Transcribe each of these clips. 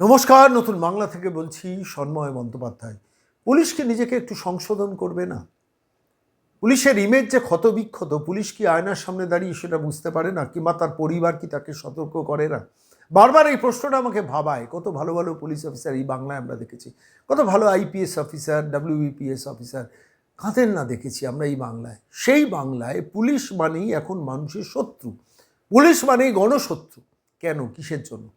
নমস্কার, নতুন বাংলা থেকে বলছি সন্ময় বন্দ্যোপাধ্যায়। পুলিশকে নিজেকে একটু সংশোধন করবে না? পুলিশের ইমেজ যে ক্ষতবিক্ষত, পুলিশ কি আয়নার সামনে দাঁড়িয়ে সেটা বুঝতে পারে না? কিংবা তার পরিবার কি তাকে সতর্ক করে না? বারবার এই প্রশ্নটা আমাকে ভাবায়, কত ভালো ভালো পুলিশ অফিসার এই বাংলায় আমরা দেখেছি, কত ভালো আইপিএস অফিসার ডাব্লিউবিপিএস অফিসার কাঁদেন না দেখেছি আমরা এই বাংলায়। সেই বাংলায় পুলিশ মানেই এখন মানুষের শত্রু। পুলিশ মানেই গণশত্রু। কেন? কিসের জন্য?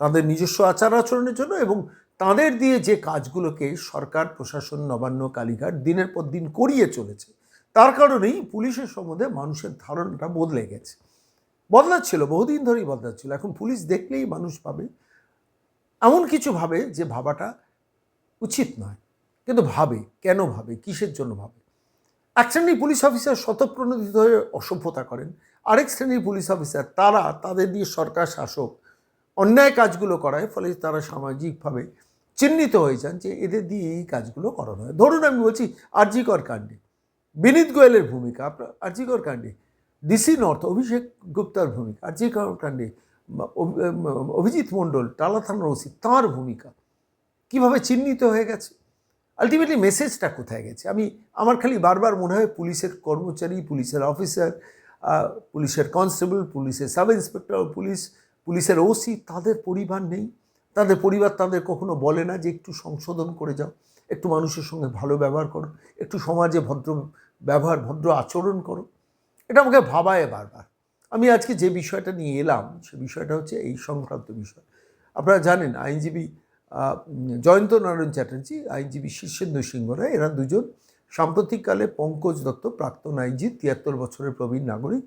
তাদের নিজস্ব আচার আচরণের জন্য এবং তাদের দিয়ে যে কাজগুলোকে সরকার, প্রশাসন, নবান্ন, কালীঘাট দিনের পর দিন করিয়ে চলেছে, তার কারণেই পুলিশের সম্বন্ধে মানুষের ধারণাটা বদলে গেছে। বদলাচ্ছিল, বহুদিন ধরেই বদলাচ্ছিল। এখন পুলিশ দেখলেই মানুষ পাবে এমন কিছু ভাবে যে ভাবাটা উচিত নয়। কিন্তু ভাবে, কেন ভাবে, কিসের জন্য ভাবে? এক শ্রেণির পুলিশ অফিসার শতপ্রণোদিত হয়ে অসভ্যতা করেন। আরেক শ্রেণির পুলিশ অফিসার, তারা তাদের দিয়ে সরকার শাসক অন্যায় কাজগুলো করায় ফলে তারা সামাজিকভাবে চিহ্নিত হয়ে যান যে এদের দিয়ে এই কাজগুলো করানো হয়। ধরুন আমি বলছি আরজিকর কাণ্ডে। বিনীত গোয়েলের ভূমিকা, আপনার আরজিকর কাণ্ডে। ডিসি নর্থ, অভিষেক গুপ্তার ভূমিকা, আরজিকর কাণ্ডে অভিজিৎ মণ্ডল, টালা থানার ওসি, তাঁর ভূমিকা কীভাবে চিহ্নিত হয়ে গেছে? আলটিমেটলি মেসেজটা কোথায় গেছে? আমি, আমার খালি বারবার মনে হয় পুলিশের কর্মচারী, পুলিশের অফিসার পুলিশের কনস্টেবল, পুলিশের সাব ইন্সপেক্টর পুলিশ পুলিশের ওসি, তাদের পরিবার নেই। তাদের পরিবার তাদের কখনো বলে না যে একটু সংশোধন করে যাও, একটু মানুষের সঙ্গে ভালো ব্যবহার করো, একটু সমাজে ভদ্র ব্যবহার, ভদ্র আচরণ করো। এটা আমাকে ভাবায় বারবার। আমি আজকে যে বিষয়টা নিয়ে এলাম, সে বিষয়টা হচ্ছে এই সংক্রান্ত বিষয়। আপনারা জানেন, আইনজীবী জয়ন্ত নারায়ণ চ্যাটার্জি, আইনজীবী শীর্ষেন্দু সিংহ রায়, এরা দুজন সাম্প্রতিককালে পঙ্কজ দত্ত, প্রাক্তন আইনজীবী, তিয়াত্তর বছরের প্রবীণ নাগরিক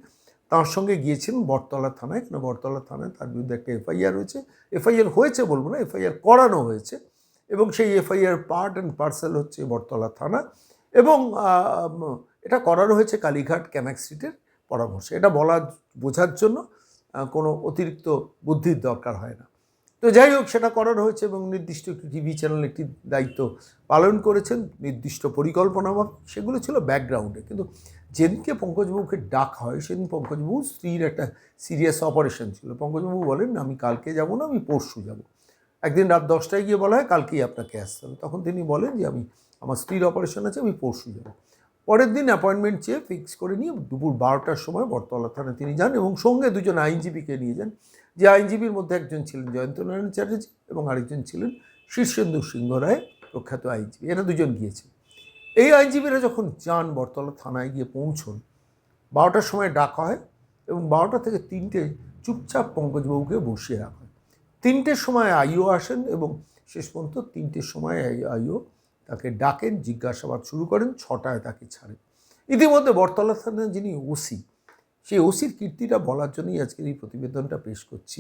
তার সঙ্গে গিয়েছিলেন বটতলা থানায়, কেন বটতলা থানায় তার বিরুদ্ধে একটা এফআইআর হয়েছে। এফআইআর হয়েছে বলব না, এফআইআর করানো হয়েছে এবং সেই এফআইআর পার্ট অ্যান্ড পার্সেল হচ্ছে বটতলা থানা এবং এটা করানো হয়েছে কালীঘাট ক্যানাক স্ট্রিটের পরামর্শে। এটা বলা, বোঝার জন্য কোনো অতিরিক্ত বুদ্ধির দরকার হয় না। তো যাই হোক, সেটা করার হয়েছে এবং নির্দিষ্ট একটি টিভি চ্যানেল একটি দায়িত্ব পালন করেছেন। নির্দিষ্ট পরিকল্পনা সেগুলো ছিল ব্যাকগ্রাউন্ডে কিন্তু যেদিনকে পঙ্কজবাবুকে ডাক হয়, সেদিন পঙ্কজবাবু স্ত্রীর একটা সিরিয়াস অপারেশন ছিল। পঙ্কজবাবু বলেন, আমি কালকে যাব না, আমি পরশু যাব। একদিন রাত দশটায় গিয়ে বলা হয়, কালকেই আপনাকে আসতে হবে। তখন তিনি বলেন যে, আমি, আমার স্ত্রীর অপারেশন আছে, আমি পরশু যাব। পরের দিন অ্যাপয়েন্টমেন্ট চেয়ে ফিক্স করে নিয়ে দুপুর বারোটার সময় বটতলা থানায় তিনি যান এবং সঙ্গে দুজন আইনজীবীকে নিয়ে যান। যে আইনজীবীর মধ্যে একজন ছিলেন জয়ন্ত নারায়ণ চ্যাটার্জি এবং আরেকজন ছিলেন শীর্ষেন্দু সিংহ রায়, প্রখ্যাত আইনজীবী। এরা দুজন গিয়েছে। এই আইনজীবীরা যখন যান বটতলা থানায় গিয়ে পৌঁছন, বারোটার সময় ডাকা হয় এবং বারোটা থেকে তিনটে চুপচাপ পঙ্কজবাবুকে বসিয়ে রাখা হয়। তিনটের সময় আইও আসেন এবং শেষ পর্যন্ত তিনটের সময় আইও তাকে ডাকেন, জিজ্ঞাসাবাদ শুরু করেন, ছটায় তাকে ছাড়েন। ইতিমধ্যে বটতলা থানায় যিনি ওসি সেই ওসির কীর্তিটা বলার জন্যই আজকের এই প্রতিবেদনটা পেশ করছি।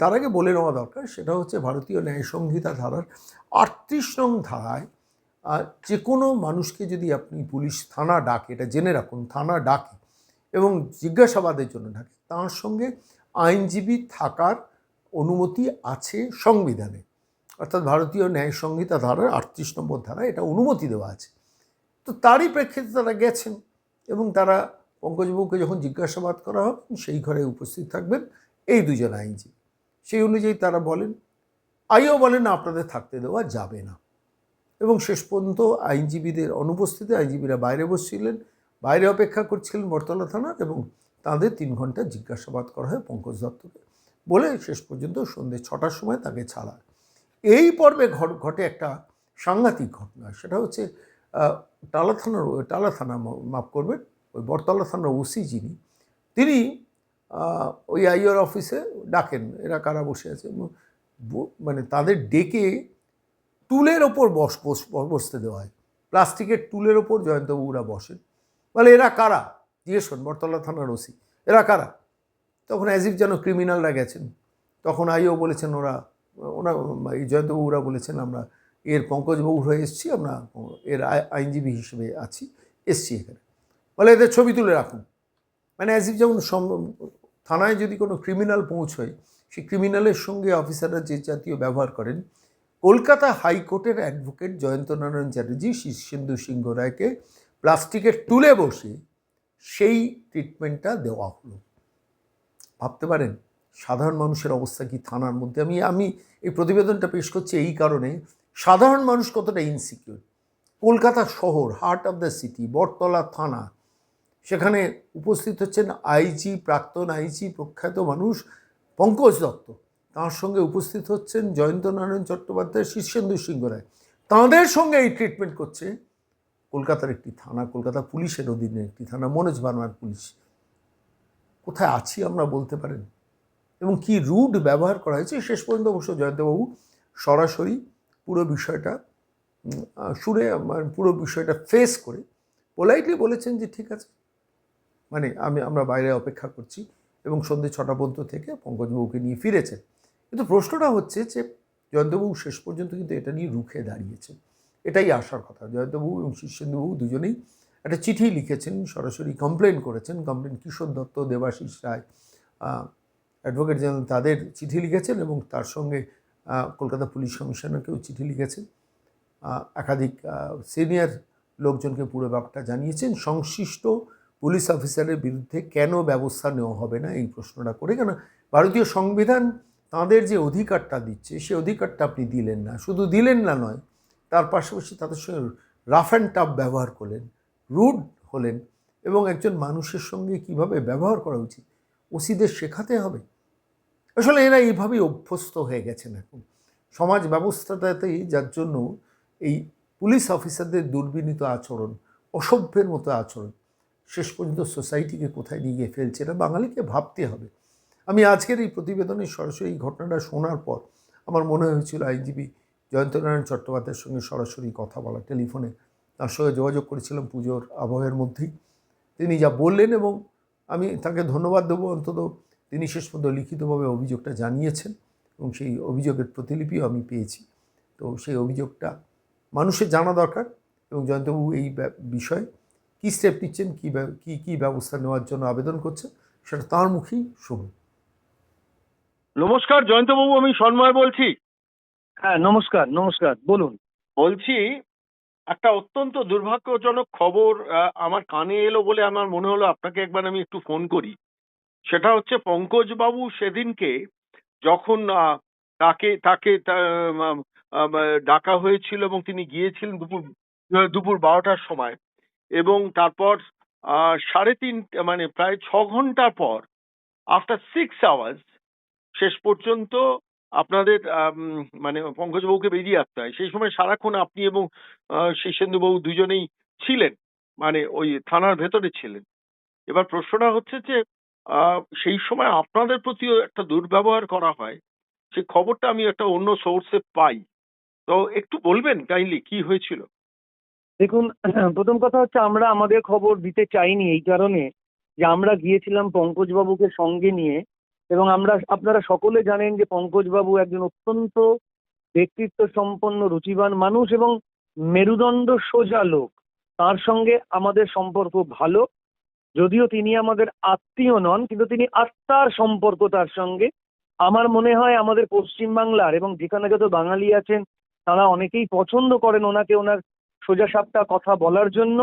তার আগে বলে নেওয়া দরকার, সেটা হচ্ছে ভারতীয় ন্যায় সংহিতা ধারার আটত্রিশ নং ধারায় যে কোনো মানুষকে যদি আপনি পুলিশ থানা ডাকে, এটা জেনে রাখুন, থানা ডাকে এবং জিজ্ঞাসাবাদের জন্য ডাকে, তার সঙ্গে আইনজীবী থাকার অনুমতি আছে সংবিধানে। অর্থাৎ ভারতীয় ন্যায় সংহিতা ধারার আটত্রিশ নম্বর ধারায় এটা অনুমতি দেওয়া আছে। তো তারই প্রেক্ষিতে তারা গেছেন এবং তারা পঙ্কজবাবুকে যখন জিজ্ঞাসাবাদ করা হবে, সেই ঘরে উপস্থিত থাকবেন এই দুজন আইনজীবী। সেই অনুযায়ী তারা বলেন, আইও বলেন, আপনাদের থাকতে দেওয়া যাবে না। এবং শেষ পর্যন্ত আইনজীবীদের অনুপস্থিতি আইনজীবীরা বাইরে বসছিলেন, বাইরে অপেক্ষা করছিলেন বটতলা থানার এবং তাদের তিন ঘণ্টা জিজ্ঞাসাবাদ করা হয় পঙ্কজ দত্তকে। বলে শেষ পর্যন্ত সন্ধ্যে ছটার সময় তাকে ছাড়া। এই পর্বে ঘট- ঘটে একটা সাংঘাতিক ঘটনা। সেটা হচ্ছে টালা থানার, টালা থানা মাফ করবেন ওই বটতলা থানার ওসি যিনি, তিনি ওই আইওর অফিসে ডাকেন, এরা কারা বসে আছে মানে তাদের ডেকে টুলের ওপর বস, বস- বসতে দেওয়া হয়। প্লাস্টিকের টুলের ওপর জয়ন্তবাবুরা বসেন। বলে, এরা কারা? জিজ্ঞেস করুন, বটতলা থানার ওসি। এরা কারা? তখন অ্যাজিফ যেন ক্রিমিনালরা গেছেন। তখন আইও বলেছেন, ওরা ওরা, এই জয়ন্তবাবুরা বলেছেন, আমরা এর পঙ্কজবাবু হয়ে এসেছি, আমরা এর আই- আইনজীবী হিসেবে আছি, এসছি এখানে। বলে এদের ছবি তুলে রাখুন। মানে অ্যাজিফ যেমন থানায় যদি কোনো ক্রিমিনাল পৌঁছয়, সেই ক্রিমিনালের সঙ্গে অফিসাররা যে জাতীয় ব্যবহার করেন, কলকাতা হাইকোর্টের অ্যাডভোকেট জয়ন্ত নারায়ণ চ্যাটার্জি, শীর্ষেন্দু সিংহ রায়কে প্লাস্টিকের তুলে বসে সেই ট্রিটমেন্টটা দেওয়া হলো। ভাবতে পারেন, সাধারণ মানুষের অবস্থা কি থানার মধ্যে? আমি আমি এই প্রতিবেদনটা পেশ করছি এই কারণে, সাধারণ মানুষ কতটা ইনসিকিউর কলকাতা শহর heart of the city Battala থানা সেখানে উপস্থিত হচ্ছেন আইজি প্রাক্তন আইজি প্রখ্যাত মানুষ পঙ্কজ দত্ত। তাঁর সঙ্গে উপস্থিত হচ্ছেন জয়ন্ত নারায়ণ চট্টোপাধ্যায় শীর্ষেন্দু সিংহ রায়। তাঁদের সঙ্গে এই ট্রিটমেন্ট করছে কলকাতার একটি থানা কলকাতা পুলিশের অধীনে একটি থানা মনোজ ভার্মার পুলিশ। কোথায় আছি আমরা বলতে পারেন? এবং কি রুট ব্যবহার করা হয়েছে? শেষ পর্যন্ত অবশ্য জয়ন্তবাবু সরাসরি পুরো বিষয়টা আহ, শুনে পুরো বিষয়টা ফেস করে পোলাইটলি বলেছেন যে ঠিক আছে। মানে আমি, আমরা বাইরে অপেক্ষা করছি এবং সন্ধ্যে ছটা পর্যন্ত থেকে পঙ্কজবাবুকে নিয়ে ফিরেছেন কিন্তু প্রশ্নটা হচ্ছে যে, জয়ন্তবাবু শেষ পর্যন্ত কিন্তু এটা নিয়ে রুখে দাঁড়িয়েছেন এটাই আসার কথা। জয়ন্তবাবু এবং শীর্ষেন্দুবাবু দুজনেই একটা চিঠি লিখেছেন, সরাসরি কমপ্লেন করেছেন। Complain Kishore Dutta, Debashis Roy advocate general তাদের চিঠি লিখেছেন এবং তার সঙ্গে কলকাতা পুলিশ কমিশনারকেও চিঠি লিখেছেন। একাধিক সিনিয়র লোকজনকে পুরো ব্যাপারটা জানিয়েছেন। সংশ্লিষ্ট পুলিশ অফিসারের বিরুদ্ধে কেন ব্যবস্থা নেওয়া হবে না? এই প্রশ্নটা করে। কেন ভারতীয় সংবিধান তাদের যে অধিকারটা দিচ্ছে, সে অধিকারটা আপনি দিলেন না। শুধু দিলেন না নয়, তার পাশাপাশি তাদের সঙ্গে রাফ অ্যান্ড টাফ ব্যবহার করলেন রুড হলেন এবং একজন মানুষের সঙ্গে কীভাবে ব্যবহার করা উচিত, ওসিদের শেখাতে হবে। আসলে এরা এইভাবেই অভ্যস্ত হয়ে গেছেন এখন। সমাজ ব্যবস্থাটাতেই যার জন্য এই পুলিশ অফিসারদের দুর্বিনীত আচরণ, অসভ্যের মতো আচরণ শেষ পর্যন্ত সোসাইটিকে কোথায় নিয়ে গিয়ে ফেলছে, এটা বাঙালিকে ভাবতে হবে। আমি আজকের এই প্রতিবেদনে সরাসরি এই ঘটনাটা শোনার পর আমার মনে হয়েছিল আইনজীবী জয়ন্তনারায়ণ চট্টোপাধ্যায়ের সঙ্গে সরাসরি কথা বলা, টেলিফোনে তার সঙ্গে যোগাযোগ করেছিলাম পুজোর আবহের মধ্যেই। তিনি যা বললেন এবং আমি তাকে ধন্যবাদ দেবো, অন্তত তিনি শেষ পর্যন্ত লিখিতভাবে অভিযোগটা জানিয়েছেন এবং সেই অভিযোগের প্রতিলিপিও আমি পেয়েছি। তো সেই অভিযোগটা মানুষের জানা দরকার এবং জয়ন্তবাবু এই বিষয়ে কী স্টেপ নিচ্ছেন কী ব্যা- কী কী ব্যবস্থা নেওয়ার জন্য আবেদন করছেন সেটা তার মুখেই শুনুন। নমস্কার জয়ন্তবাবু আমি সন্ময় বলছি। হ্যাঁ নমস্কার নমস্কার বলুন। বলছি একটা অত্যন্ত দুর্ভাগ্যজনক খবর আমার কানে এলো বলে আমার মনে হলো আপনাকে একবার আমি একটু ফোন করি। সেটা হচ্ছে পঙ্কজ বাবু সেদিনকে যখন আহ, তাকে তাকে ডাকা হয়েছিল এবং তিনি গিয়েছিলেন দুপুর দুপুর বারোটার সময় এবং তারপর সাড়ে তিন মানে প্রায় ছ ঘণ্টার পর আফটার সিক্স আওয়ার্স শেষ পর্যন্ত আপনাদের মানে পঙ্কজবাবুকে বেরিয়ে আসতে হয়। সেই সময় সারাক্ষণ আপনি এবং শীর্ষেন্দুবাবু দুজনেই ছিলেন মানে ওই থানার ভেতরে ছিলেন। এবার প্রশ্নটা হচ্ছে যে সেই সময় আপনাদের প্রতিও একটা দুর্ব্যবহার করা হয়, সেই খবরটা আমি একটা অন্য সোর্সে পাই। তো একটু বলবেন কাইন্ডলি কি হয়েছিল? দেখুন, প্রথম কথা হচ্ছে আমরা আমাদের খবর দিতে চাইনি এই কারণে যে আমরা গিয়েছিলাম পঙ্কজবাবুকে সঙ্গে নিয়ে এবং আমরা, আপনারা সকলে জানেন যে পঙ্কজবাবু একজন অত্যন্ত ব্যক্তিত্ব সম্পন্ন রুচিবান মানুষ এবং মেরুদণ্ড সোজা লোক। তার সঙ্গে আমাদের সম্পর্ক ভালো। যদিও তিনি আমাদের আত্মীয় নন, কিন্তু তিনি আত্মার সম্পর্ক তার সঙ্গে। আমার মনে হয় আমাদের পশ্চিমবাংলার এবং যেখানে যত বাঙালি আছেন, তারা অনেকেই পছন্দ করেন ওনাকে, ওনার সোজা সাপটা কথা বলার জন্য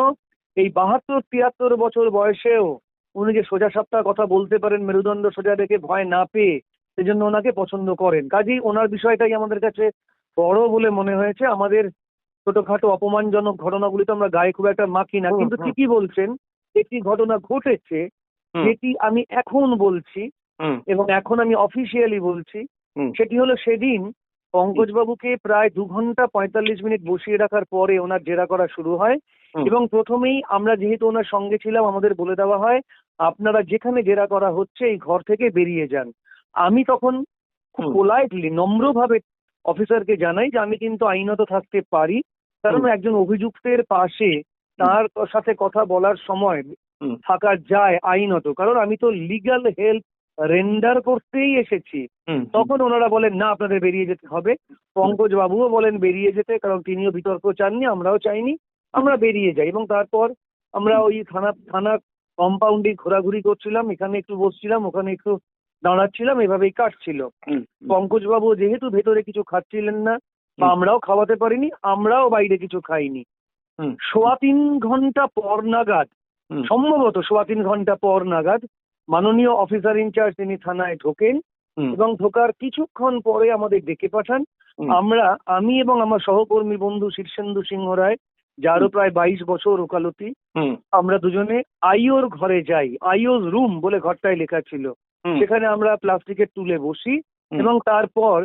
এই বাহাত্তর তিয়াত্তর বছর বয়সেও উনি যে সোজা সাপটা কথা বলতে পারেন মেরুদণ্ড সোজা রেখে ভয় না পেয়ে সেজন্য ওনাকে পছন্দ করেন। কাজেই ওনার বিষয়টাই আমাদের কাছে বড় বলে মনে হয়েছে। আমাদের ছোটখাটো অপমানজনক ঘটনাগুলি তো আমরা গায়ে খুব একটা মাখি না। কিন্তু ঠিকই বলছেন একটি ঘটনা ঘটেছে যেটি আমি এখন বলছি এবং এখন আমি অফিসিয়ালি বলছি সেটি হলো সেদিন পঙ্কজবাবুকে প্রায় দু ঘণ্টা পঁয়তাল্লিশ মিনিট বসিয়ে রাখার পরে ওনার জেরা করা শুরু হয়। এবং প্রথমেই আমরা যেহেতু ওনার সঙ্গে ছিলাম আমাদের বলে দেওয়া হয় আপনারা যেখানে জেরা করা হচ্ছে এই ঘর থেকে বেরিয়ে যান। আমি তখন খুব। পোলাইটলি নম্রভাবে অফিসারকে জানাই যে আমি কিন্তু আইনত থাকতে পারি কারণ একজন অভিযুক্তের পাশে তার সাথে কথা বলার সময় থাকা যায় আইনত। কারণ আমি তো লিগ্যাল হেল্প রেন্ডার করতেই এসেছি। তখন ওনারা বলেন না আপনাদের বেরিয়ে যেতে হবে। পঙ্কজ বাবুও বলেন বেরিয়ে যেতে কারণ তিনিও বিতর্ক চাননি আমরাও চাইনি। আমরা বেরিয়ে যাই। এবং তারপর আমরা ওই থানা থানা কম্পাউন্ডে ঘোরাঘুরি করছিলাম। এখানে একটু বসছিলাম ওখানে একটু দাঁড়াচ্ছিলাম এভাবেই কাটছিল। হুম, হুম, পঙ্কজ বাবু যেহেতু ভেতরে কিছু খাচ্ছিলেন না বা আমরাও খাওয়াতে পারিনি আমরাও বাইরে কিছু খাইনি। সোয়া তিন ঘণ্টা পর নাগাদ সম্ভবত সোয়া তিন ঘণ্টা পর নাগাদ মাননীয় অফিসার ইনচার্জ তিনি থানায় ঢোকেন এবং ঢোকার কিছুক্ষণ পরে আমাদের ডেকে পাঠান। আমরা আমি এবং আমার সহকর্মী বন্ধু শীর্ষেন্দু সিংহ রায় যারও। প্রায় বাইশ বছর ওকালতি আমরা দুজনে আইওর ঘরে যাই আইওর রুম বলে ঘরটায় লেখা ছিল। সেখানে আমরা প্লাস্টিকের টুলে বসি এবং তারপর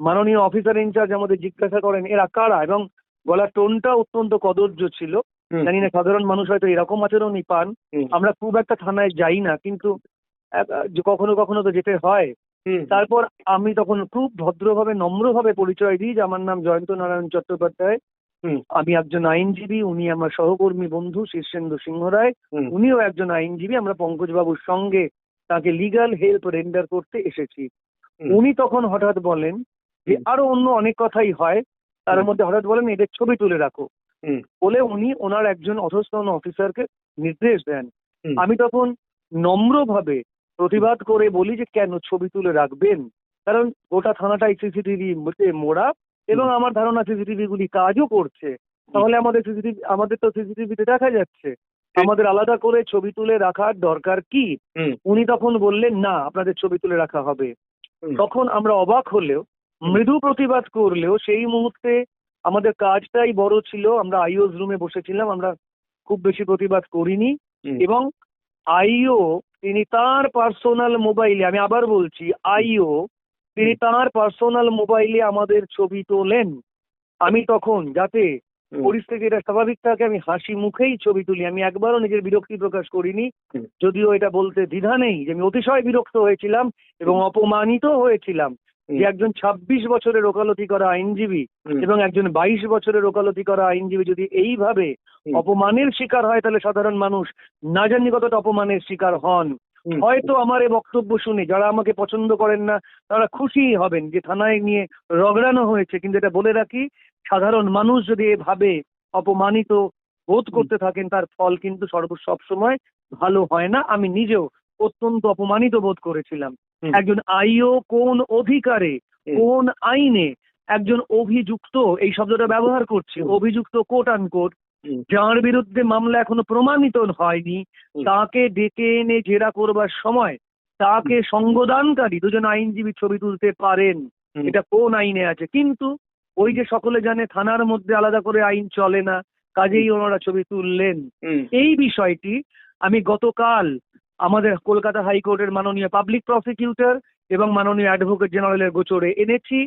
মাননীয় অফিসার ইনচার্জ আমাদের জিজ্ঞাসা করেন এরা কারা? এবং গলার টোনটা অত্যন্ত কদর্য ছিল। জানি না সাধারণ মানুষ হয়তো এরকম আচরণই পান। আমরা খুব একটা থানায় যাই না কিন্তু কখনো কখনো তো যেতে হয়। তারপর আমি তখন খুব ভদ্রভাবে নম্রভাবে পরিচয় দিই যে আমার নাম জয়ন্ত নারায়ণ চট্টোপাধ্যায়। আমি একজন আইনজীবী উনি আমার সহকর্মী বন্ধু শীর্ষেন্দু সিংহ রায়। উনিও একজন আইনজীবী আমরা পঙ্কজবাবুর সঙ্গে তাকে লিগাল হেল্প রেন্ডার করতে এসেছি। উনি তখন হঠাৎ বলেন যে আরও অন্য অনেক কথাই হয় তার মধ্যে হঠাৎ বলেন এদের ছবি তুলে রাখো। বলে উনি ওনার একজন অধস্তন অফিসারকে নির্দেশ দেন। আমি তখন নম্রভাবে প্রতিবাদ করে বলি যে কেন ছবি তুলে রাখবেন? কারণ গোটা থানাটাই সিসিটিভি মোড়া এবং আমার ধারণা সিসিটিভি গুলি কাজও করছে। তাহলে আমাদের সিসিটিভি আমাদের তো সিসিটিভিতে দেখা যাচ্ছে। আমাদের আলাদা করে ছবি তুলে রাখার দরকার কি? উনি তখন বললেন না আপনাদের ছবি তুলে রাখা হবে। তখন আমরা অবাক হলেও মৃদু প্রতিবাদ করলেও সেই মুহূর্তে আমাদের কাজটাই বড় ছিল আমরা আইওস রুমে বসেছিলাম আমরা খুব বেশি প্রতিবাদ করিনি এবং আইও তিনি তার পার্সোনাল মোবাইলে আমি আবার বলছি আইও তিনি তার পার্সোনাল মোবাইলে আমাদের ছবি তোলেন। আমি তখন যাতে পরিস্থিতিটা স্বাভাবিক থাকে আমি হাসি মুখেই ছবি তুলি। আমি একবারও নিজের বিরক্তি প্রকাশ করিনি। যদিও এটা বলতে দ্বিধা নেই যে আমি অতিশয় বিরক্ত হয়েছিলাম এবং অপমানিত হয়েছিলাম। যে একজন ছাব্বিশ বছরের ওকালতি করা আইনজীবী এবং একজন বাইশ বছরের ওকালতি করা আইনজীবী যদি এইভাবে অপমানের শিকার হয় তাহলে সাধারণ মানুষ না জানি কতটা অপমানের শিকার হন? হয়তো আমার এই বক্তব্য শুনে যারা আমাকে পছন্দ করেন না তারা খুশি হবেন যে থানায় নিয়ে রগড়ানো হয়েছে। কিন্তু এটা বলে রাখি সাধারণ মানুষ যদি এভাবে অপমানিত বোধ করতে থাকেন তার ফল কিন্তু সর্ব সবসময় ভালো হয় না। আমি নিজেও অত্যন্ত অপমানিত বোধ করেছিলাম। একজন আইও কোন অধিকারে কোন আইনে একজন অভিযুক্ত এই শব্দটা ব্যবহার করছে অভিযুক্ত কোট আনকোট যার বিরুদ্ধে মামলা এখনও প্রমাণিত হয়নি তাকে ডেকে এনে জেরা করবার সময় তাকে সঙ্গদানকারী দুজন আইনজীবী ছবি তুলতে পারেন এটা কোন আইনে আছে? কিন্তু ওই যে সকলে জানে থানার মধ্যে আলাদা করে আইন চলে না কাজেই ওনারা ছবি তুললেন। এই বিষয়টি আমি গতকাল আমাদের কলকাতা হাইকোর্টের মাননীয় পাবলিক প্রসিকিউটর এবং মাননীয় অ্যাডভোকেট জেনারেলের গোচরে এনেছি।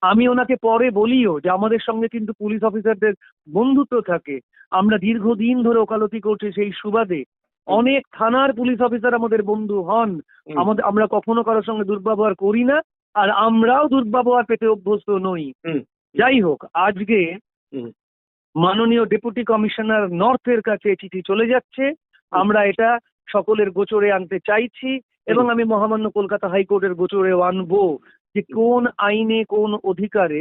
আমি ওনাকে পরে বলিও যে আমাদের সঙ্গে কিন্তু পুলিশ অফিসারদের বন্ধুত্ব থাকে। আমরা দীর্ঘদিন ধরে ওকালতি করছি সেই সুবাদে। অনেক থানার পুলিশ অফিসার আমাদের বন্ধু হন। আমাদের আমরা কখনো কারোর সঙ্গে দুর্ব্যবহার করি না আর আমরাও দুর্ব্যবহার পেতে অভ্যস্ত নই। যাই হোক আজকে মাননীয় ডেপুটি কমিশনার নর্থের কাছে চিঠি চলে যাচ্ছে। আমরা এটা সকলের গোচরে আনতে চাইছি এবং আমি মহামান্য কলকাতা হাইকোর্টের গোচরে আনব যে কোন আইনে কোন অধিকারে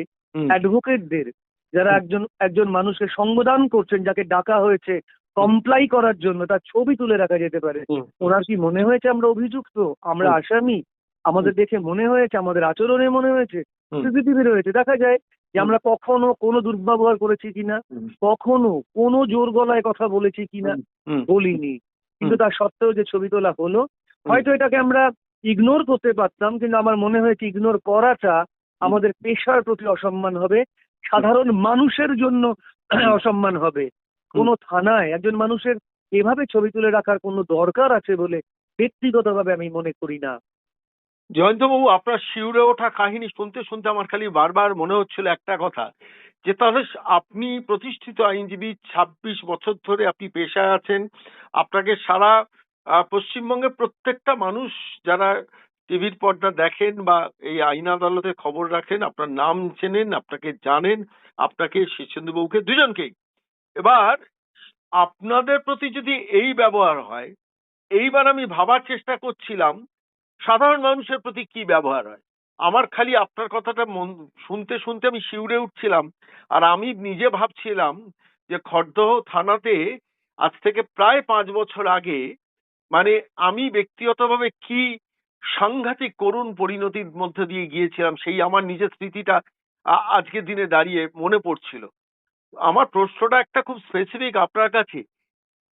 অ্যাডভোকেটদের যারা একজন একজন মানুষকে সঙ্গদান করছেন যাকে ডাকা হয়েছে কমপ্লাই করার জন্য তার ছবি তুলে রাখা যেতে পারে ওনার কি মনে হয়েছে আমরা অভিযুক্ত? আমরা আসামি? আমাদের দেখে মনে হয়েছে আমাদের আচরণে মনে হয়েছে সিসিটিভি রয়েছে দেখা যায় যে আমরা কখনো কোনো দুর্ব্যবহার করেছি কিনা কখনো কোনো জোর গলায় কথা বলেছি কিনা বলিনি। কিন্তু তার সত্ত্বেও যে ছবি তোলা হলো হয়তো এটাকে আমরা ইগনোর করতে পারতাম কিন্তু আমার মনে হয়েছে ইগনোর করাটা আমাদের পেশার প্রতি অসম্মান হবে সাধারণ মানুষের জন্য অসম্মান হবে। কোনো থানায় একজন মানুষের এভাবে ছবি তুলে রাখার কোনো দরকার আছে বলে ব্যক্তিগতভাবে আমি মনে করি না। জয়ন্তবাবু, আপনার শিউরে ওঠা কাহিনী শুনতে শুনতে আমার খালি বারবার মনে হচ্ছিল একটা কথা, যে তাহলে আপনি প্রতিষ্ঠিত আইনজীবী ছাব্বিশ বছর ধরে আপনি পেশায় আছেন, আপনাকে সারা পশ্চিমবঙ্গের প্রত্যেকটা মানুষ যারা টিভির পর্দা দেখেন বা এই আইন আদালতে খবর রাখেন, আপনার নাম চেনেন, আপনাকে জানেন, আপনাকে শীর্ষেন্দুবাবুকে দুজনকেই এবার, আপনাদের প্রতি যদি এই ব্যবহার হয়, এইবার আমি ভাবার চেষ্টা করছিলাম সাধারণ মানুষের প্রতি কি ব্যবহার হয়? আমার খালি আপনার কথাটা মন, শুনতে শুনতে আমি শিউরে উঠছিলাম আর আমি নিজে ভাবছিলাম যে খড়দহ থানাতে আজ থেকে প্রায় পাঁচ বছর আগে মানে আমি ব্যক্তিগতভাবে কি সাংঘাতিক করুণ পরিণতির মধ্যে দিয়ে গিয়েছিলাম সেই আমার নিজের স্মৃতিটা আজকের দিনে দাঁড়িয়ে মনে পড়ছিল। আমার প্রশ্নটা একটা খুব স্পেসিফিক আপনার কাছে।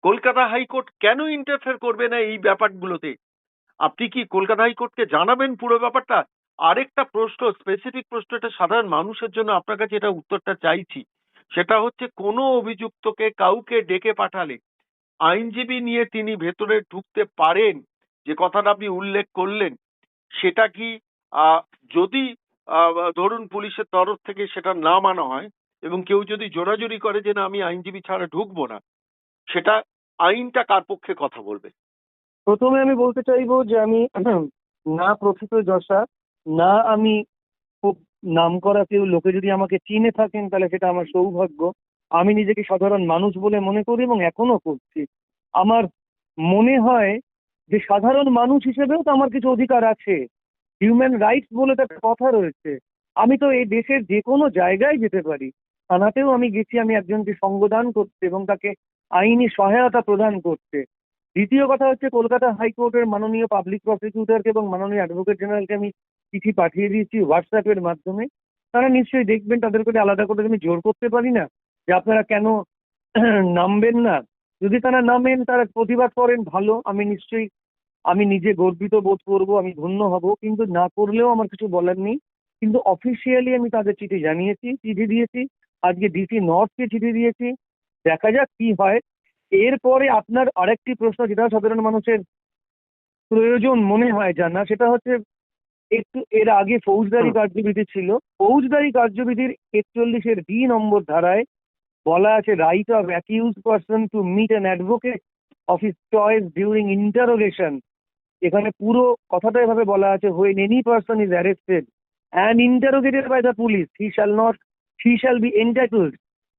কলকাতা হাইকোর্ট কেন ইন্টারফেয়ার করবে না এই ব্যাপারগুলোতে? আপনি কি কলকাতা হাইকোর্টকে জানাবেন পুরো ব্যাপারটা? আরেকটা প্রশ্ন স্পেসিফিক প্রশ্ন, এটা সাধারণ মানুষের জন্য আপনার কাছে এটা উত্তরটা চাইছি। সেটা হচ্ছে, কোনো অভিযুক্তকে কাউকে ডেকে পাঠালে আইনজীবী নিয়ে তিনি ভেতরে ঢুকতে পারেন? যে কথাটা আপনি উল্লেখ করলেন, সেটা কি যদি ধরুন পুলিশের তরফ থেকে সেটা না মানা হয় এবং কেউ যদি জোরাজুরি করে যে না, আমি আইনজীবী ছাড়া ঢুকবো না, সেটা আইনটা কার পক্ষে কথা বলবে? প্রথমে আমি বলতে চাইব যে আমি না প্রথিত যশা, না আমি খুব নামকরা কেউ, লোকে যদি আমাকে চিনে থাকেন তাহলে সেটা আমার সৌভাগ্য। আমি নিজেকে সাধারণ মানুষ বলে মনে করি এবং এখনও করছি। আমার মনে হয় যে সাধারণ মানুষ হিসেবেও তো আমার কিছু অধিকার আছে। হিউম্যান রাইটস বলে তো একটা কথা রয়েছে। আমি তো এই দেশের যে কোনো জায়গায় যেতে পারি। থানাতেও আমি গেছি, আমি একজনকে সঙ্গদান করতে এবং তাকে আইনি সহায়তা প্রদান করতে। দ্বিতীয় কথা হচ্ছে কলকাতা হাইকোর্টের মাননীয় পাবলিক প্রসিকিউটরকে এবং মাননীয় অ্যাডভোকেট জেনারেলকে আমি চিঠি পাঠিয়ে দিয়েছি হোয়াটসঅ্যাপের মাধ্যমে। তারা নিশ্চয়ই দেখবেন তাদের করে আলাদা করে আমি জোর করতে পারি না যে আপনারা কেন নামবেন না। যদি তারা নামেন, তারা প্রতিবাদ করেন, ভালো। আমি নিশ্চয়ই, আমি নিজে গর্বিত বোধ করব, আমি ধন্য হব। কিন্তু না করলেও আমার কিছু বলার নেই। কিন্তু অফিসিয়ালি আমি তাদের চিঠি জানিয়েছি, চিঠি দিয়েছি। আজকে ডিসি নর্থকে চিঠি দিয়েছি। দেখা যাক কি হয়। এরপরে আপনার আরেকটি প্রশ্ন যেটা সাধারণ মানুষের প্রয়োজন মনে হয় জানা সেটা হচ্ছে একটু এর আগে ফৌজদারি কার্যবিধি ছিল। ফৌজদারি কার্যবিধির একচল্লিশের ডি নম্বর ধারায় বলা আছে right of accused person to meet an advocate of his choice during interrogation এখানে পুরো কথাটা এভাবে বলা আছে when any person is arrested and interrogated by the police he shall not he shall be entitled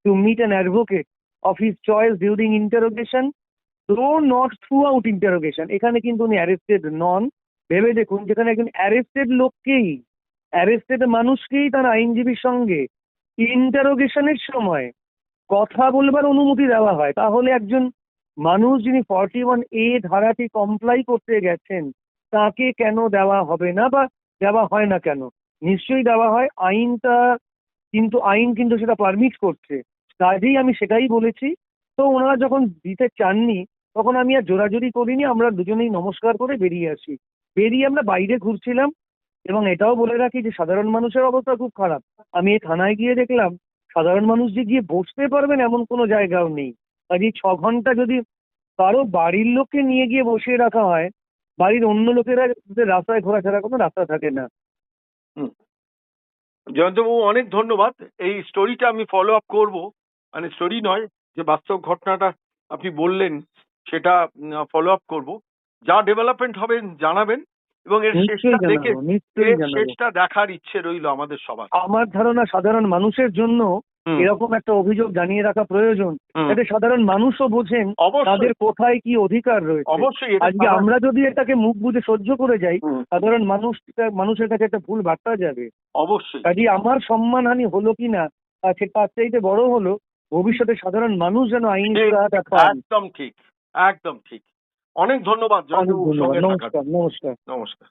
to meet an advocate of his choice during interrogation throw not through out interrogation এখানে কিন্তু উনি arrested নন। ভেবে দেখুন, যেখানে একজন arrested লোককেই arrested মানুষকেই তার আইনজীবীর সঙ্গে ইন্টারোগেশনের সময় কথা বলবার অনুমতি দেওয়া হয়। তাহলে একজন মানুষ যিনি ফর্টি ওয়ান এ ধারাটি কমপ্লাই করতে গেছেন, তাকে কেন দেওয়া হবে না বা দেওয়া হয় না কেন? নিশ্চয়ই দেওয়া হয়, আইনটা কিন্তু, আইন কিন্তু সেটা পারমিট করছে। কাজেই আমি সেটাই বলেছি। তো ওনারা যখন দিতে চাননি, তখন আমি আর জোরাজুরি করিনি, আমরা দুজনেই নমস্কার করে বেরিয়ে আসি। বেরিয়ে আমরা বাইরে ঘুরছিলাম এবং এটাও বলে রাখি যে, সাধারণ মানুষের অবস্থা খুব খারাপ। আমি এই থানায় গিয়ে দেখলাম, সাধারণ মানুষ যে গিয়ে বসতে পারবেন এমন কোনো জায়গাও নেই। কাজে ছ ঘণ্টা যদি কারও বাড়ির লোককে নিয়ে গিয়ে বসিয়ে রাখা হয়, বাড়ির অন্য লোকেরা রাস্তায় ঘোরা ছাড়া কোনো রাস্তা থাকে না। জয়ন্তবাবু, অনেক ধন্যবাদ। এই স্টোরিটা আমি ফলো আপ করব। মানে স্টোরি নয় যে বাস্তব ঘটনাটা আপনি বললেন সেটা ফলো আপ করব। যা ডেভেলপমেন্ট হবে জানাবেন এবং এর শেষটা দেখে শেষটা দেখার ইচ্ছে রইল আমাদের সবার। আমার ধারণা সাধারণ মানুষের জন্য এরকম একটা অভিযোগ জানিয়ে রাখা প্রয়োজন যাতে সাধারণ মানুষও বোঝেন তাদের কোথায় কি অধিকার রয়েছে। অবশ্যই আজকে আমরা যদি এটাকে মুখ বুঝে সহ্য করে যাই সাধারণ মানুষ মানুষের কাছে একটা ভুল বার্তা যাবে। অবশ্যই। কাজে আমার সম্মানহানি হলো কিনা আর সে তার চাইতে বড় হলো ভবিষ্যতে সাধারণ মানুষ যেন আইন সহায়তা একদম ঠিক একদম ঠিক। অনেক ধন্যবাদ নমস্কার নমস্কার। নমস্কার।